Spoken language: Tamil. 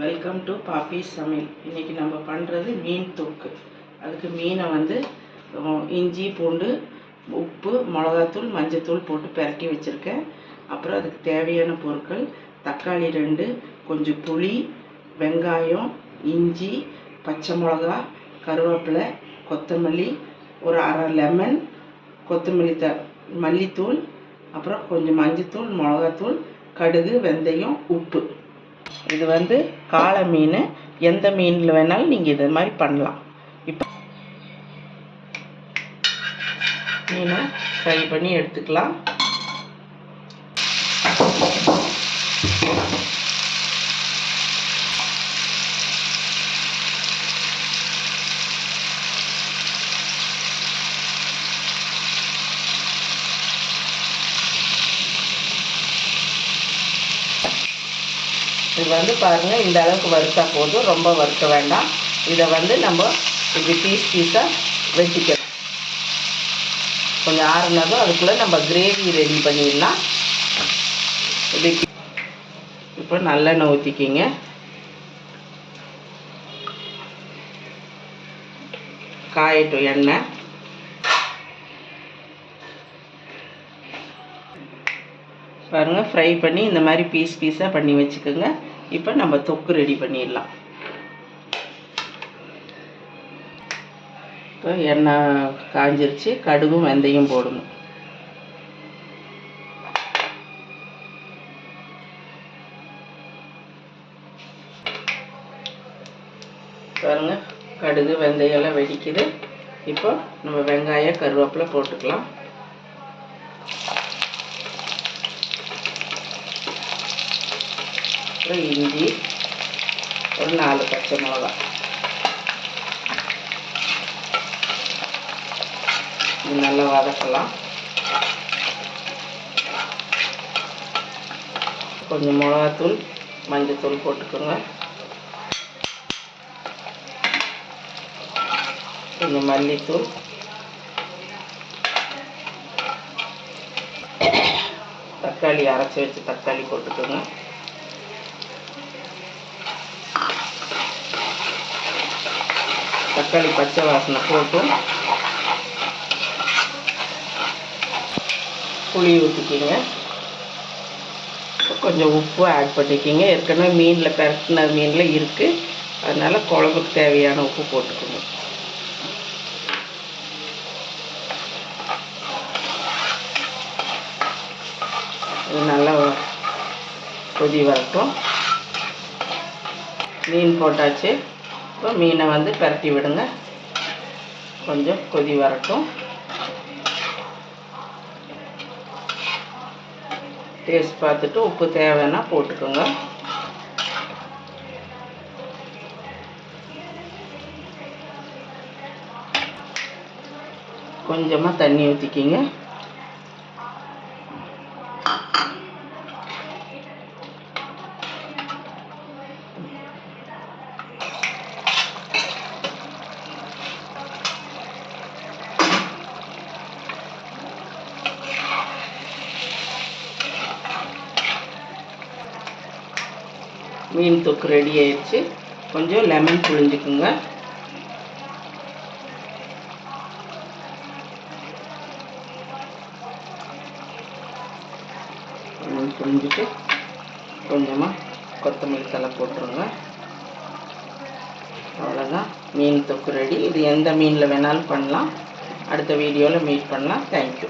வெல்கம் டு பாப்பி சமையல் இன்றைக்கி நம்ம பண்ணுறது மீன் தொக்கு. அதுக்கு மீனை வந்து இஞ்சி பூண்டு உப்பு மிளகாத்தூள் மஞ்சத்தூள் போட்டு பெரட்டி வச்சுருக்கேன். அப்புறம் அதுக்கு தேவையான பொருட்கள் தக்காளி ரெண்டு கொஞ்சம் புளி வெங்காயம் இஞ்சி பச்சை மிளகா கருவேப்பிலை கொத்தமல்லி ஒரு அரை லெமன் கொத்தமல்லி த மல்லித்தூள் அப்புறம் கொஞ்சம் மஞ்சத்தூள் மிளகாத்தூள் கடுகு வெந்தயம் உப்பு. இது வந்து காளை மீன். எந்த மீனில் வேணாலும் நீங்கள் இது மாதிரி பண்ணலாம். இப்போ மீனை ஃப்ரை பண்ணி எடுத்துக்கலாம். இது வந்து பாருங்கள் இந்த அளவுக்கு வறுத்தா போதும். ரொம்ப வறுக்க வேண்டாம். இதை வந்து நம்ம இப்படி பீஸ் பீஸாக வெட்டிக்கணும் கொஞ்சம் ஆறுனதும் அதுக்குள்ளே நம்ம கிரேவி ரெடி பண்ணிடலாம். இப்படி இப்போ நல்லெண்ணெய் ஊற்றிக்கிங்க காயட்டும் எண்ணெய். பாருங்கள் ஃப்ரை பண்ணி இந்த மாதிரி பீஸ் பீஸாக பண்ணி வச்சுக்கோங்க. இப்போ நம்ம தொக்கு ரெடி பண்ணிடலாம். இப்போ எண்ணெய் காஞ்சிருச்சு கடுகும் வெந்தயம் போடணும். பாருங்க கடுகு வெந்தயம் எல்லாம் வெடிக்குது. இப்போ நம்ம வெங்காயம் கருவேப்பிலை போட்டுக்கலாம். அப்புறம் இஞ்சி ஒரு நாலு பச்சை மிளகா. இது நல்லா வதக்கலாம். கொஞ்சம் மிளகாத்தூள் மஞ்சத்தூள் போட்டுக்கோங்க. கொஞ்சம் மல்லித்தூள். தக்காளி அரைச்சி வச்சு தக்காளி போட்டுக்கோங்க. தக்காளி பச்சை வாசனை போட்டும் புளி ஊற்றிக்கிங்க கொஞ்சம் உப்பு ஆட் பண்ணிக்கிங்க. ஏற்கனவே மீனில் பெரட்டின மீனில் இருக்குது அதனால் குழம்புக்கு தேவையான உப்பு போட்டுக்கோங்க. நல்லா கொதி வரட்டும். மீன் போட்டாச்சு. இப்போ மீனை வந்து பரட்டி விடுங்க. கொஞ்சம் கொதி வரட்டும். டேஸ்ட் பார்த்துட்டு உப்பு தேவைன்னா போட்டுக்கோங்க. கொஞ்சமாக தண்ணி ஊற்றிக்கிங்க மீன் தொக்கு ரெடி ஆயிடுச்சு. கொஞ்சம் லெமன் புழிஞ்சுக்குங்க. லெமன் புழிஞ்சிட்டு கொஞ்சமாக கொத்தமல்லி தலை போட்டுருங்க. அவ்வளோதான் மீன் தொக்கு ரெடி இது எந்த மீனில் வேணாலும் பண்ணலாம். அடுத்த வீடியோவில் மீட் பண்ணலாம். தேங்க்யூ